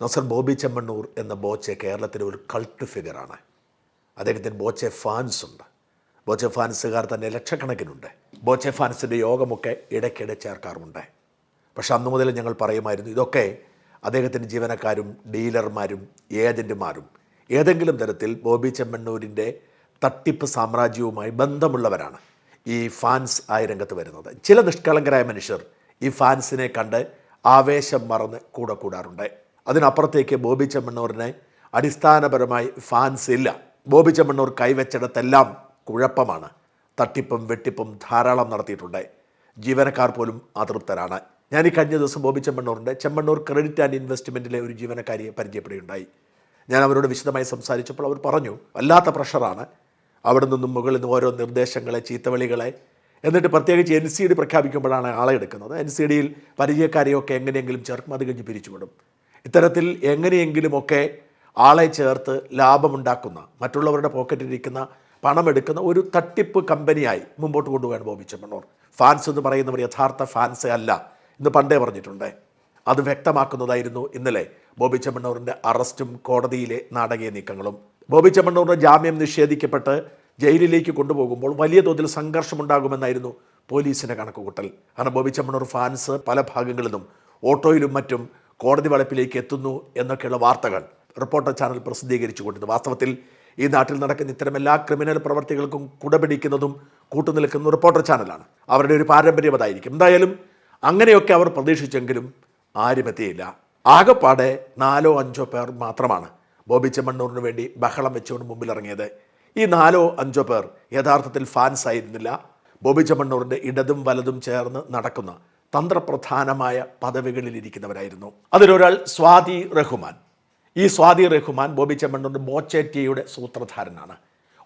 നസർ ബോബി ചെമ്മണ്ണൂർ എന്ന ബോച്ചെ കേരളത്തിലെ ഒരു കൾട്ട് ഫിഗറാണ് അദ്ദേഹത്തിന് ബോച്ചെ ഫാൻസ് ഉണ്ട്. ബോച്ചെ ഫാൻസുകാർ തന്നെ ലക്ഷക്കണക്കിനുണ്ട്. ബോച്ചെ ഫാൻസിന്റെ യോഗമൊക്കെ ഇടയ്ക്കിടെ ചേർക്കാറുണ്ട് പക്ഷെ അന്നു മുതൽ ഞങ്ങൾ പറയുമായിരുന്നു ഇതൊക്കെ അദ്ദേഹത്തിന്റെ ജീവനക്കാരും ഡീലർമാരും ഏജന്റുമാരും ഏതെങ്കിലും തരത്തിൽ ബോബി ചെമ്മണ്ണൂരിന്റെ തട്ടിപ്പ് സാമ്രാജ്യവുമായി ബന്ധമുള്ളവരാണ് ഈ ഫാൻസ് ആയി രംഗത്ത് വരുന്നത്. ചില നിഷ്കളങ്കരായ മനുഷ്യർ ഈ ഫാൻസിനെ കണ്ട് ആവേശം മറന്ന് കൂടെ കൂടാറുണ്ട്. അതിനപ്പുറത്തേക്ക് ബോബി ചെമ്മണ്ണൂരിന് അടിസ്ഥാനപരമായി ഫാൻസ് ഇല്ല. ബോബി ചെമ്മണ്ണൂർ കൈവച്ചിടത്തെല്ലാം കുഴപ്പമാണ്. തട്ടിപ്പും വെട്ടിപ്പും ധാരാളം നടത്തിയിട്ടുണ്ട്. ജീവനക്കാർ പോലും അതൃപ്തരാണ്. ഞാൻ ഈ കഴിഞ്ഞ ദിവസം ബോബി ചെമ്മണ്ണൂറിന്റെ ചെമ്മണ്ണൂർ ക്രെഡിറ്റ് ആൻഡ് ഇൻവെസ്റ്റ്മെന്റിലെ ഒരു ജീവനക്കാരിയെ പരിചയപ്പെടുകയുണ്ടായി. ഞാൻ അവരോട് വിശദമായി സംസാരിച്ചപ്പോൾ അവർ പറഞ്ഞു വല്ലാത്ത പ്രഷറാണ്. അവിടെ നിന്നും മുകളിൽ നിന്ന് ഓരോ നിർദ്ദേശങ്ങളെ ചീത്തവിളികളെ എന്നിട്ട് പ്രത്യേകിച്ച് എൻ സി ഡി പ്രഖ്യാപിക്കുമ്പോഴാണ് ആളെ എടുക്കുന്നത്. എൻ സി ഡിയിൽ പരിചയക്കാരെയൊക്കെ എങ്ങനെയെങ്കിലും ചേർക്കും അത് കഴിഞ്ഞ് പിരിച്ചുവിടും. ഇത്തരത്തിൽ എങ്ങനെയെങ്കിലുമൊക്കെ ആളെ ചേർത്ത് ലാഭമുണ്ടാക്കുന്ന മറ്റുള്ളവരുടെ പോക്കറ്റിലിരിക്കുന്ന പണമെടുക്കുന്ന ഒരു തട്ടിപ്പ് കമ്പനിയായി മുമ്പോട്ട് കൊണ്ടുപോകാൻ ബോബി ചെമ്മണ്ണൂർ. ഫാൻസ് എന്ന് പറയുന്നവർ യഥാർത്ഥ ഫാൻസ് അല്ല എന്ന് പണ്ടേ പറഞ്ഞിട്ടുണ്ട്. അത് വ്യക്തമാക്കുന്നതായിരുന്നു ഇന്നലെ ബോബി ചെമ്മണ്ണൂറിന്റെ അറസ്റ്റും കോടതിയിലെ നാടകീയ നീക്കങ്ങളും. ബോബി ചെമ്മണ്ണൂറിന് ജാമ്യം നിഷേധിക്കപ്പെട്ട് ജയിലിലേക്ക് കൊണ്ടുപോകുമ്പോൾ വലിയ തോതിൽ സംഘർഷമുണ്ടാകുമെന്നായിരുന്നു പോലീസിന്റെ കണക്കുകൂട്ടൽ. കാരണം ബോബി ചെമ്മണ്ണൂർ ഫാൻസ് പല ഭാഗങ്ങളിലും ഓട്ടോയിലും മറ്റും കോടതി വളപ്പിലേക്ക് എത്തുന്നു എന്നൊക്കെയുള്ള വാർത്തകൾ റിപ്പോർട്ടർ ചാനൽ പ്രസിദ്ധീകരിച്ചു കൊണ്ടിരുന്നു വാസ്തവത്തിൽ ഈ നാട്ടിൽ നടക്കുന്ന ഇത്തരം എല്ലാ ക്രിമിനൽ പ്രവർത്തികൾക്കും കുടപിടിക്കുന്നതും കൂട്ടുനിൽക്കുന്ന റിപ്പോർട്ടർ ചാനലാണ്. അവരുടെ ഒരു പാരമ്പര്യം അതായിരിക്കും. എന്തായാലും അങ്ങനെയൊക്കെ അവർ പ്രതീക്ഷിച്ചെങ്കിലും ആരും എത്തിയില്ല ആകെപ്പാടെ നാലോ അഞ്ചോ പേർ മാത്രമാണ് ബോബി ചെമ്മണ്ണൂറിന് വേണ്ടി ബഹളം വെച്ചുകൊണ്ട് മുമ്പിലിറങ്ങിയത്. ഈ നാലോ അഞ്ചോ പേർ യഥാർത്ഥത്തിൽ ഫാൻസ് ആയിരുന്നില്ല. ബോബി ചെമ്മണ്ണൂറിന്റെ ഇടതും വലതും ചേർന്ന് നടക്കുന്ന തന്ത്രപ്രധാനമായ പദവികളിൽ ഇരിക്കുന്നവരായിരുന്നു അതിലൊരാൾ സ്വാതി റഹ്മാൻ. ഈ സ്വാതി റഹ്മാൻ ബോബി ചെമ്മണ്ണൂർ ബോച്ചേറ്റിയുടെ സൂത്രധാരനാണ്.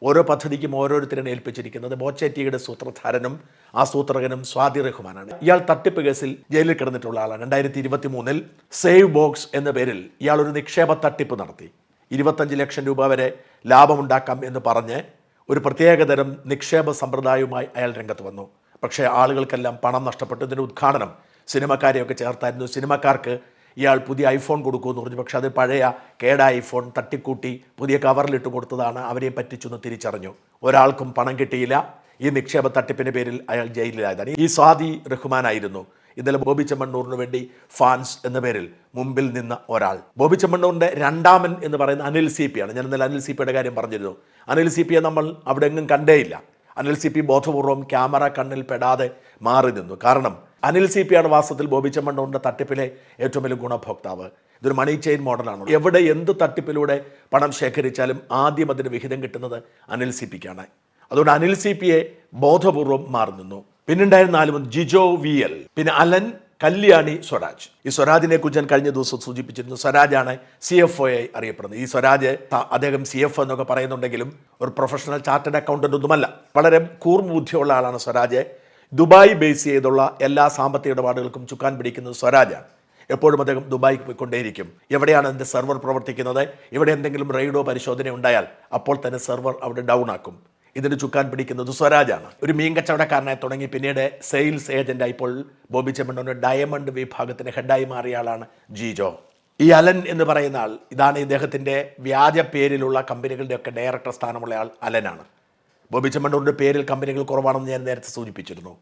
ഓരോ പദ്ധതിക്കും ഓരോരുത്തരും ഏൽപ്പിച്ചിരിക്കുന്നത്. ബോച്ചേറ്റിയുടെ സൂത്രധാരനും ആസൂത്രകനും സ്വാതി റഹ്മാനാണ്. ഇയാൾ തട്ടിപ്പ് കേസിൽ ജയിലിൽ കിടന്നിട്ടുള്ള ആളാണ്. രണ്ടായിരത്തി ഇരുപത്തി മൂന്നിൽ സേവ് ബോക്സ് എന്ന പേരിൽ ഇയാൾ ഒരു നിക്ഷേപ തട്ടിപ്പ് നടത്തി. ഇരുപത്തഞ്ച് ലക്ഷം രൂപ വരെ ലാഭമുണ്ടാക്കാം എന്ന് പറഞ്ഞ് ഒരു പ്രത്യേകതരം നിക്ഷേപ സമ്പ്രദായവുമായി അയാൾ രംഗത്ത് വന്നു. പക്ഷേ ആളുകൾക്കെല്ലാം പണം നഷ്ടപ്പെട്ടു. ഇതിന്റെ ഉദ്ഘാടനം സിനിമക്കാരെയൊക്കെ ചേർത്തായിരുന്നു. സിനിമക്കാർക്ക് ഇയാൾ പുതിയ ഐഫോൺ കൊടുക്കുമെന്ന് പറഞ്ഞു. പക്ഷേ അത് പഴയ കേട ഐഫോൺ തട്ടിക്കൂട്ടി പുതിയ കവറിലിട്ട് കൊടുത്തതാണ്. അവരെ പറ്റിച്ചെന്ന് തിരിച്ചറിഞ്ഞു. ഒരാൾക്കും പണം കിട്ടിയില്ല. ഈ നിക്ഷേപ തട്ടിപ്പിന്റെ പേരിൽ അയാൾ ജയിലിലായതാണ്. ഈ സ്വാതി റഹ്മാനായിരുന്നു. ഇന്നലെ ബോബി ചെമ്മണ്ണൂറിന് വേണ്ടി ഫാൻസ് എന്ന പേരിൽ മുമ്പിൽ നിന്ന ഒരാൾ. ബോബി ചെമ്മണ്ണൂറിന്റെ രണ്ടാമൻ എന്ന് പറയുന്ന അനിൽ സി പി ആണ്. ഞാൻ ഇന്നലെ അനിൽ സി പിയുടെ കാര്യം പറഞ്ഞിരുന്നു. അനിൽ സി പിയെ നമ്മൾ അവിടെ എങ്ങും കണ്ടേയില്ല. അനിൽ സി പി ബോധപൂർവം ക്യാമറ കണ്ണിൽ പെടാതെ മാറി നിന്നു. കാരണം അനിൽ സി പി ആണ് വാസ്തവത്തിൽ ബോബി ചെമ്മണ്ണൂറിന്റെ തട്ടിപ്പിലെ ഏറ്റവും വലിയ ഗുണഭോക്താവ്. ഇതൊരു മണി ചെയിൻ മോഡലാണ് എവിടെ എന്ത് തട്ടിപ്പിലൂടെ പണം ശേഖരിച്ചാലും ആദ്യം അതിന് വിഹിതം കിട്ടുന്നത് അനിൽ സി പിക്കാണ് അതുകൊണ്ട് അനിൽ സി പിയെ ബോധപൂർവം മാറി നിന്നു. പിന്നുണ്ടായിരുന്ന നാലും ജിജോ വി എൽ. പിന്നെ അലൻ കല്യാണി സ്വരാജ്. ഈ സ്വരാജിനെ കുറിച്ച് ഞാൻ കഴിഞ്ഞ ദിവസം സൂചിപ്പിച്ചിരുന്നു. സ്വരാജാണ് സി എഫ് ഒ ആയി അറിയപ്പെടുന്നത്. ഈ സ്വരാജ് അദ്ദേഹം സി എഫ് എന്നൊക്കെ പറയുന്നുണ്ടെങ്കിലും ഒരു പ്രൊഫഷണൽ ചാർട്ടേഡ് അക്കൗണ്ടന്റ് ഒന്നുമല്ല. വളരെ കൂർബുദ്ധിയുള്ള ആളാണ് സ്വരാജ്. ദുബായ് ബേസ് ചെയ്തുള്ള എല്ലാ സാമ്പത്തിക ഇടപാടുകൾക്കും ചുക്കാൻ പിടിക്കുന്നത് സ്വരാജാണ്. എപ്പോഴും അദ്ദേഹം ദുബായിക്ക് പോയിക്കൊണ്ടേയിരിക്കും. എവിടെയാണ് അതിന്റെ സെർവർ പ്രവർത്തിക്കുന്നത്? ഇവിടെ എന്തെങ്കിലും റെയ്ഡോ പരിശോധന ഉണ്ടായാൽ അപ്പോൾ തന്നെ സെർവർ അവിടെ ഡൗൺ ആക്കും. ഇതിന് ചുക്കാൻ പിടിക്കുന്നത് സ്വരാജാണ്. ഒരു മീൻ കച്ചവടക്കാരനായി തുടങ്ങി പിന്നീട് സെയിൽസ് ഏജന്റായി ഇപ്പോൾ ബോബി ചെമ്മണ്ണൂരിന്റെ ഡയമണ്ട് വിഭാഗത്തിന്റെ ഹെഡായി മാറിയ ആളാണ് ജിജോ. ഈ അലൻ എന്ന് പറയുന്ന ആൾ ഇതാണ് ഇദ്ദേഹത്തിന്റെ വ്യാജ പേരിലുള്ള കമ്പനികളുടെ ഒക്കെ ഡയറക്ടർ സ്ഥാനമുള്ള ആൾ അലനാണ്. ബോബി ചെമ്മണ്ണൂരിന്റെ പേരിൽ കമ്പനികൾ കുറവാണെന്ന് ഞാൻ നേരത്തെ സൂചിപ്പിച്ചിരുന്നു.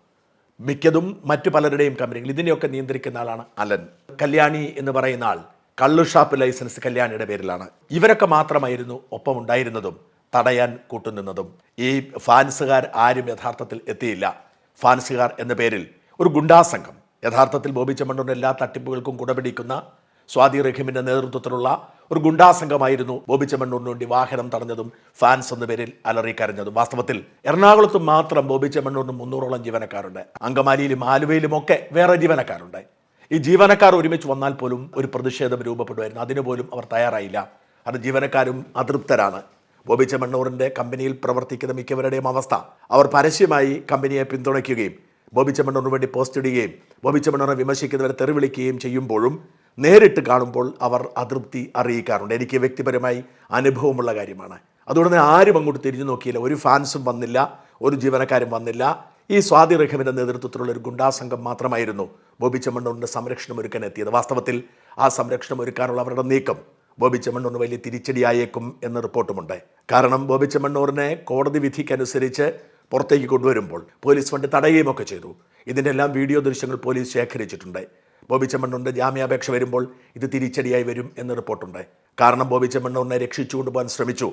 മിക്കതും മറ്റു പലരുടെയും കമ്പനികൾ ഇതിനെയൊക്കെ നിയന്ത്രിക്കുന്ന ആളാണ് അലൻ. കല്യാണി എന്ന് പറയുന്ന ആൾ കള്ളുഷാപ്പ് ലൈസൻസ് കല്യാണിയുടെ പേരിലാണ്. ഇവരൊക്കെ മാത്രമായിരുന്നു ഒപ്പം ഉണ്ടായിരുന്നതും തടയാൻ കൂട്ടുനിന്നതും ഈ ഫാൻസുകാർ ആരും യഥാർത്ഥത്തിൽ എത്തിയില്ല. ഫാൻസുകാർ എന്ന പേരിൽ ഒരു ഗുണ്ടാസംഘം യഥാർത്ഥത്തിൽ ബോബി ചെമ്മണ്ണൂരിന്റെ എല്ലാ തട്ടിപ്പുകൾക്കും കുടപിടിക്കുന്ന സ്വാതി റഹീമിന്റെ നേതൃത്വത്തിലുള്ള ഒരു ഗുണ്ടാസംഘമായിരുന്നു ബോബി ചെമ്മണ്ണൂരിന് വേണ്ടി വാഹനം തടഞ്ഞതും ഫാൻസ് എന്ന പേരിൽ അലറിക്കരഞ്ഞതും. വാസ്തവത്തിൽ എറണാകുളത്ത് മാത്രം ബോബി ചെമ്മണ്ണൂരിന് മുന്നൂറോളം ജീവനക്കാരുണ്ട്. അങ്കമാലിയിലും ആലുവയിലും ഒക്കെ വേറെ ജീവനക്കാരുണ്ട്. ഈ ജീവനക്കാർ ഒരുമിച്ച് വന്നാൽ പോലും ഒരു പ്രതിഷേധം രൂപപ്പെടുമായിരുന്നു. അതിനുപോലും അവർ തയ്യാറായില്ല. അത് ജീവനക്കാരും അതൃപ്തരാണ്. ബോബി ചെമ്മണ്ണൂറിന്റെ കമ്പനിയിൽ പ്രവർത്തിക്കുന്ന മിക്കവരുടെയും അവസ്ഥ. അവർ പരസ്യമായി കമ്പനിയെ പിന്തുണയ്ക്കുകയും ബോബി ചെമ്മണ്ണൂറിന് വേണ്ടി പോസ്റ്റ് ഇടുകയും ബോബി ചെമ്മണ്ണൂറിനെ വിമർശിക്കുന്നവരെ തെറിവിളിക്കുകയും ചെയ്യുമ്പോഴും നേരിട്ട് കാണുമ്പോൾ അവർ അതൃപ്തി അറിയിക്കാറുണ്ട്. എനിക്ക് വ്യക്തിപരമായി അനുഭവമുള്ള കാര്യമാണ്. അതുകൊണ്ട് തന്നെ ആരും അങ്ങോട്ട് തിരിഞ്ഞു നോക്കിയില്ല. ഒരു ഫാൻസും വന്നില്ല ഒരു ജീവനക്കാരും വന്നില്ല. ഈ സ്വാതി റഹീമിന്റെ നേതൃത്വത്തിലുള്ള ഒരു ഗുണ്ടാസംഘം മാത്രമായിരുന്നു ബോബി ചെമ്മണ്ണൂരിന്റെ സംരക്ഷണം ഒരുക്കാൻ എത്തിയത്. വാസ്തവത്തിൽ ആ സംരക്ഷണം ഒരുക്കാനുള്ള അവരുടെ നീക്കം ബോബി ചെമ്മണ്ണൂർ വലിയ തിരിച്ചടിയായേക്കും എന്ന റിപ്പോർട്ടുമുണ്ട്. കാരണം ബോബി ചെമ്മണ്ണൂറിനെ കോടതി വിധിക്കനുസരിച്ച് പുറത്തേക്ക് കൊണ്ടുവരുമ്പോൾ പോലീസ് ഫണ്ട് തടയുകയുമൊക്കെ ചെയ്തു. ഇതിന്റെ എല്ലാം വീഡിയോ ദൃശ്യങ്ങൾ പോലീസ് ശേഖരിച്ചിട്ടുണ്ട്. ബോബി ചെമ്മണ്ണൂറിന്റെ ജാമ്യാപേക്ഷ വരുമ്പോൾ ഇത് തിരിച്ചടിയായി വരും എന്ന് റിപ്പോർട്ടുണ്ട്. കാരണം ബോബി ചെമ്മണ്ണൂറിനെ രക്ഷിച്ചുകൊണ്ടുപോകാൻ ശ്രമിച്ചു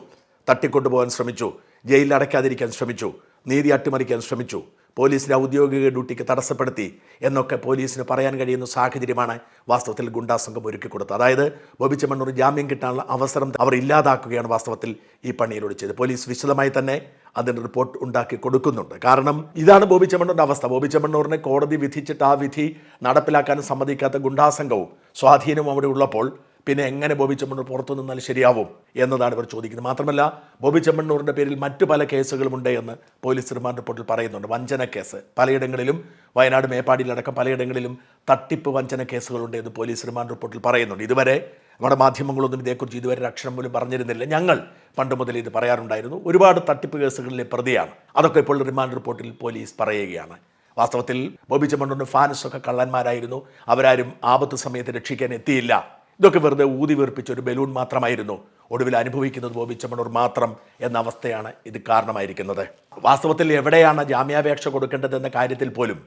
തട്ടിക്കൊണ്ടുപോകാൻ ശ്രമിച്ചു ജയിലിൽ അടയ്ക്കാതിരിക്കാൻ ശ്രമിച്ചു. നീതി അട്ടിമറിക്കാൻ ശ്രമിച്ചു. പോലീസിന്റെ ഔദ്യോഗിക ഡ്യൂട്ടിക്ക് തടസ്സപ്പെടുത്തി എന്നൊക്കെ പോലീസിന് പറയാൻ കഴിയുന്ന സാഹചര്യമാണ് വാസ്തവത്തിൽ ഗുണ്ടാസംഘം ഒരുക്കി കൊടുത്തത്. അതായത് ബോബി ചെമ്മണ്ണൂർ ജാമ്യം കിട്ടാനുള്ള അവസരം അവർ ഇല്ലാതാക്കുകയാണ് വാസ്തവത്തിൽ ഈ പണിയിലൂടെ ചെയ്തത്. പോലീസ് വിശദമായി തന്നെ അതിന് റിപ്പോർട്ട് ഉണ്ടാക്കി കൊടുക്കുന്നുണ്ട്. കാരണം ഇതാണ് ബോബി ചെമ്മണ്ണൂരിന്റെ അവസ്ഥ. ബോബി ചെമ്മണ്ണൂരിനെ കോടതി വിധിച്ചിട്ട് ആ വിധി നടപ്പിലാക്കാൻ സമ്മതിക്കാത്ത ഗുണ്ടാസംഘവും സ്വാധീനവും അവിടെ ഉള്ളപ്പോൾ പിന്നെ എങ്ങനെ ബോബി ചെമ്മണ്ണൂർ പുറത്തു നിന്നാൽ ശരിയാവും എന്നതാണ് ഇവർ ചോദിക്കുന്നത്. മാത്രമല്ല ബോബി ചെമ്മണ്ണൂരിന്റെ പേരിൽ മറ്റു പല കേസുകളുമുണ്ട് എന്ന് പോലീസ് റിമാൻഡ് റിപ്പോർട്ടിൽ പറയുന്നുണ്ട്. വഞ്ചന കേസ്. പലയിടങ്ങളിലും വയനാട് മേപ്പാടിയിലടക്കം പലയിടങ്ങളിലും തട്ടിപ്പ് വഞ്ചന കേസുകളുണ്ട് എന്ന് പോലീസ് റിമാൻഡ് റിപ്പോർട്ടിൽ പറയുന്നുണ്ട്. ഇതുവരെ നമ്മുടെ മാധ്യമങ്ങളൊന്നും ഇതേക്കുറിച്ച് ഇതുവരെ അക്ഷരം പോലും പറഞ്ഞിരുന്നില്ല. ഞങ്ങൾ പണ്ട് മുതൽ ഇത് പറയാറുണ്ടായിരുന്നു. ഒരുപാട് തട്ടിപ്പ് കേസുകളിലെ പ്രതിയാണ്. അതൊക്കെ ഇപ്പോൾ റിമാൻഡ് റിപ്പോർട്ടിൽ പോലീസ് പറയുകയാണ്. വാസ്തവത്തിൽ ബോബി ചെമ്മണ്ണൂരിന്റെ ഫാൻസ് ഒക്കെ കള്ളന്മാരായിരുന്നു. അവരാരും ആപത്ത് സമയത്ത് രക്ഷിക്കാൻ എത്തിയില്ല. ഇതൊക്കെ വെറുതെ ഊതി വീർപ്പിച്ച ഒരു ബലൂൺ മാത്രമായിരുന്നു ഒടുവിൽ അനുഭവിക്കുന്നത് ബോബി ചമ്മണൂർ മാത്രം എന്ന അവസ്ഥയാണ് ഇത് കാരണമായിരിക്കുന്നത്. വാസ്തവത്തിൽ എവിടെയാണ് ജാമ്യാപേക്ഷ കൊടുക്കേണ്ടതെന്ന കാര്യത്തിൽ പോലും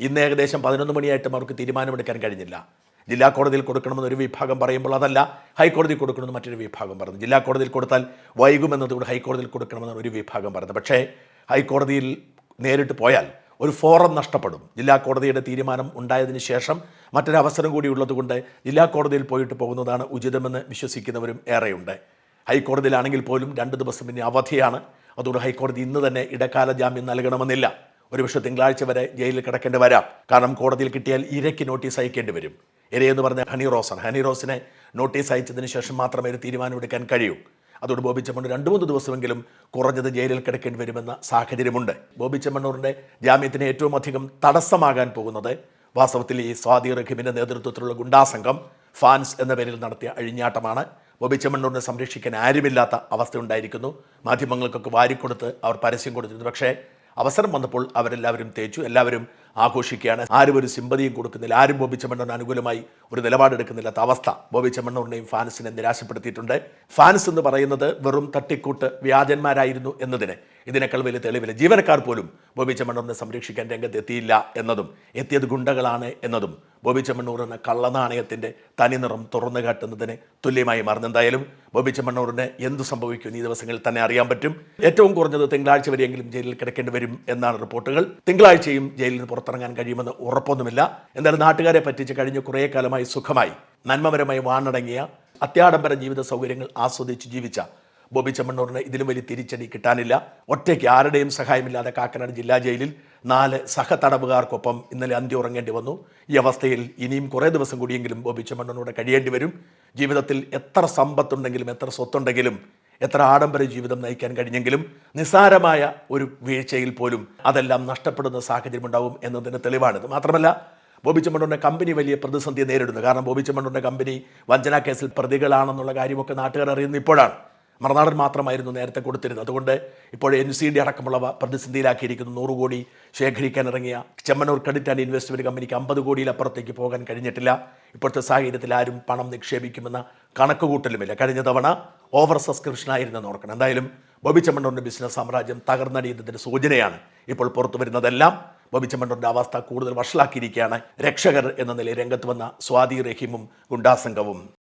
ഇന്ന് ഏകദേശം പതിനൊന്ന് മണിയായിട്ടും അവർക്ക് തീരുമാനമെടുക്കാൻ കഴിഞ്ഞില്ല. ജില്ലാ കോടതിയിൽ കൊടുക്കണമെന്ന് ഒരു വിഭാഗം പറയുമ്പോൾ അതല്ല ഹൈക്കോടതി കൊടുക്കണമെന്ന് മറ്റൊരു വിഭാഗം പറഞ്ഞു ജില്ലാ കോടതിയിൽ കൊടുത്താൽ വൈകുമെന്നതുകൊണ്ട് ഹൈക്കോടതിയിൽ കൊടുക്കണമെന്ന് ഒരു വിഭാഗം പറഞ്ഞു പക്ഷേ ഹൈക്കോടതിയിൽ നേരിട്ട് പോയാൽ ഒരു ഫോറം നഷ്ടപ്പെടും. ജില്ലാ കോടതിയുടെ തീരുമാനം ഉണ്ടായതിനു ശേഷം മറ്റൊരവസരം കൂടി ഉള്ളതുകൊണ്ട് ജില്ലാ കോടതിയിൽ പോയിട്ട് പോകുന്നതാണ് ഉചിതമെന്ന് വിശ്വസിക്കുന്നവരും ഏറെയുണ്ട്. ഹൈക്കോടതിയിലാണെങ്കിൽ പോലും രണ്ട് ദിവസം പിന്നെ അവധിയാണ്. അതുകൊണ്ട് ഹൈക്കോടതി ഇന്ന് തന്നെ ഇടക്കാല ജാമ്യം നൽകണമെന്നില്ല. ഒരുപക്ഷെ തിങ്കളാഴ്ച വരെ ജയിലിൽ കിടക്കേണ്ടി വരാം. കാരണം കോടതിയിൽ കിട്ടിയാൽ ഇരയ്ക്ക് നോട്ടീസ് അയക്കേണ്ടി വരും. ഇരയെന്ന് പറഞ്ഞ ഹണി റോസാണ് ഹണി റോസിനെ നോട്ടീസ് അയച്ചതിന് ശേഷം മാത്രമേ ഒരു തീരുമാനമെടുക്കാൻ കഴിയൂ. അതോട് ബോബി ചെമ്മണ്ണൂർ രണ്ട് മൂന്ന് ദിവസമെങ്കിലും കുറഞ്ഞത് ജയിലിൽ കിടക്കേണ്ടി വരുമെന്ന സാഹചര്യമുണ്ട്. ബോബി ജാമ്യത്തിന് ഏറ്റവും അധികം തടസ്സമാകാൻ പോകുന്നത് വാസ്തവത്തിൽ ഈ സ്വാതി റഹീമിന്റെ നേതൃത്വത്തിലുള്ള ഗുണ്ടാസംഘം ഫാൻസ് എന്ന പേരിൽ നടത്തിയ അഴിഞ്ഞാട്ടമാണ്. ബോബി ചെമ്മണ്ണൂരിനെ സംരക്ഷിക്കാൻ ആരുമില്ലാത്ത അവസ്ഥ ഉണ്ടായിരിക്കുന്നു മാധ്യമങ്ങൾക്കൊക്കെ വാരിക്കൊടുത്ത് അവർ പരസ്യം കൊടുത്തിരുന്നു. പക്ഷേ അവസരം വന്നപ്പോൾ അവരെല്ലാവരും തേച്ചു. എല്ലാവരും ആഘോഷിക്കുകയാണ്. ആരും ഒരു സിമ്പതിയും കൊടുക്കുന്നില്ല. ആരും ബോബി ചെമ്മണ്ണൂരിന് അനുകൂലമായി ഒരു നിലപാടെടുക്കുന്നില്ലാത്ത അവസ്ഥ. ബോബി ചെമ്മണ്ണൂരിനെയും ഫാൻസിനെ നിരാശപ്പെടുത്തിയിട്ടുണ്ട്. ഫാൻസ് എന്ന് പറയുന്നത് വെറും തട്ടിക്കൂട്ട് വ്യാജന്മാരായിരുന്നു എന്നതിന്. ഇതിനേക്കാൾ വലിയ തെളിവില്ല. ജീവനക്കാർ പോലും ബോബി ചെമ്മണ്ണൂരിനെ സംരക്ഷിക്കാൻ രംഗത്ത് എത്തിയില്ല എന്നതും എത്തിയത് ഗുണ്ടകളാണ് എന്നതും ബോബി ചെമ്മണ്ണൂർ എന്ന കള്ളനാണയത്തിന്റെ തനിനിറം തുറന്നു കാട്ടുന്നതിന് തുല്യമായി മറന്നെന്തായാലും ബോബി ചെമ്മണ്ണൂറിന് എന്ത് സംഭവിക്കും ഈ ദിവസങ്ങളിൽ തന്നെ അറിയാൻ പറ്റും. ഏറ്റവും കുറഞ്ഞത് തിങ്കളാഴ്ച വരെയെങ്കിലും ജയിലിൽ കിടക്കേണ്ടി വരും എന്നാണ് റിപ്പോർട്ടുകൾ. തിങ്കളാഴ്ചയും ജയിലിൽ നിന്ന് പുറത്തിറങ്ങാൻ കഴിയുമെന്ന് ഉറപ്പൊന്നുമില്ല. എന്തായാലും നാട്ടുകാരെ പറ്റിച്ച് കഴിഞ്ഞ കുറേ കാലമായി സുഖമായി. നന്മപരമായി വാണടങ്ങിയ അത്യാഡംബര ജീവിത സൗകര്യങ്ങൾ ആസ്വദിച്ച് ജീവിച്ച ബോബി ചെമ്മണ്ണൂറിന് ഇതിലും വലിയ തിരിച്ചടി കിട്ടാനില്ല. ഒറ്റയ്ക്ക് ആരുടെയും സഹായമില്ലാതെ കാക്കനാട് ജില്ലാ ജയിലിൽ നാല് സഹതടവുകാർക്കൊപ്പം ഇന്നലെ അന്ത്യം ഉറങ്ങേണ്ടി വന്നു. ഈ അവസ്ഥയിൽ ഇനിയും കുറേ ദിവസം കൂടിയെങ്കിലും ബോബി ചെമ്മണ്ണൂടെ കഴിയേണ്ടി വരും. ജീവിതത്തിൽ എത്ര സമ്പത്തുണ്ടെങ്കിലും എത്ര സ്വത്തുണ്ടെങ്കിലും എത്ര ആഡംബര ജീവിതം നയിക്കാൻ കഴിഞ്ഞെങ്കിലും നിസ്സാരമായ ഒരു വീഴ്ചയിൽ പോലും അതെല്ലാം നഷ്ടപ്പെടുന്ന സാഹചര്യം ഉണ്ടാവും എന്നതിന് തെളിവാണിത്. മാത്രമല്ല ബോബി ചെമ്മണ്ണൂരിന്റെ കമ്പനി വലിയ പ്രതിസന്ധിയെ നേരിടുന്നു. കാരണം ബോബി ചെമ്മണ്ണൂരിന്റെ കമ്പനി വഞ്ചനാ കേസിൽ പ്രതികളാണെന്നുള്ള കാര്യമൊക്കെ നാട്ടുകാർ അറിയുന്നത് ഇപ്പോഴാണ്. മറുനാടൻ മാത്രമായിരുന്നു നേരത്തെ കൊടുത്തിരുന്നത്. അതുകൊണ്ട് ഇപ്പോൾ എൻ സി ഡി അടക്കമുള്ളവ പ്രതിസന്ധിയിലാക്കിയിരിക്കുന്നു. നൂറ് കോടി ശേഖരിക്കാൻ ഇറങ്ങിയ ചെമ്മനൂർ ക്രെഡിറ്റ് ആൻഡ് ഇൻവെസ്റ്റ്മെന്റ് കമ്പനിക്ക് അമ്പത് കോടിയിലപ്പുറത്തേക്ക് പോകാൻ കഴിഞ്ഞിട്ടില്ല. ഇപ്പോഴത്തെ സാഹചര്യത്തിൽ ആരും പണം നിക്ഷേപിക്കുമെന്ന കണക്കുകൂട്ടലുമില്ല. കഴിഞ്ഞ തവണ ഓവർ സബ്സ്ക്രിപ്ഷൻ ആയിരുന്നെന്ന് ഓർക്കണം. എന്തായാലും ബോബി ചെമ്മണ്ണൂരിന്റെ ബിസിനസ് സാമ്രാജ്യം തകർന്നടിയുന്നതിന്റെ സൂചനയാണ് ഇപ്പോൾ പുറത്തു വരുന്നതെല്ലാം. ബോബി ചെമ്മണ്ണൂരിന്റെ അവസ്ഥ കൂടുതൽ വഷളാക്കിയിരിക്കുകയാണ് രക്ഷകർ എന്ന നിലയിൽ രംഗത്ത് വന്ന സ്വാതി റഹീമും ഗുണ്ടാസംഘവും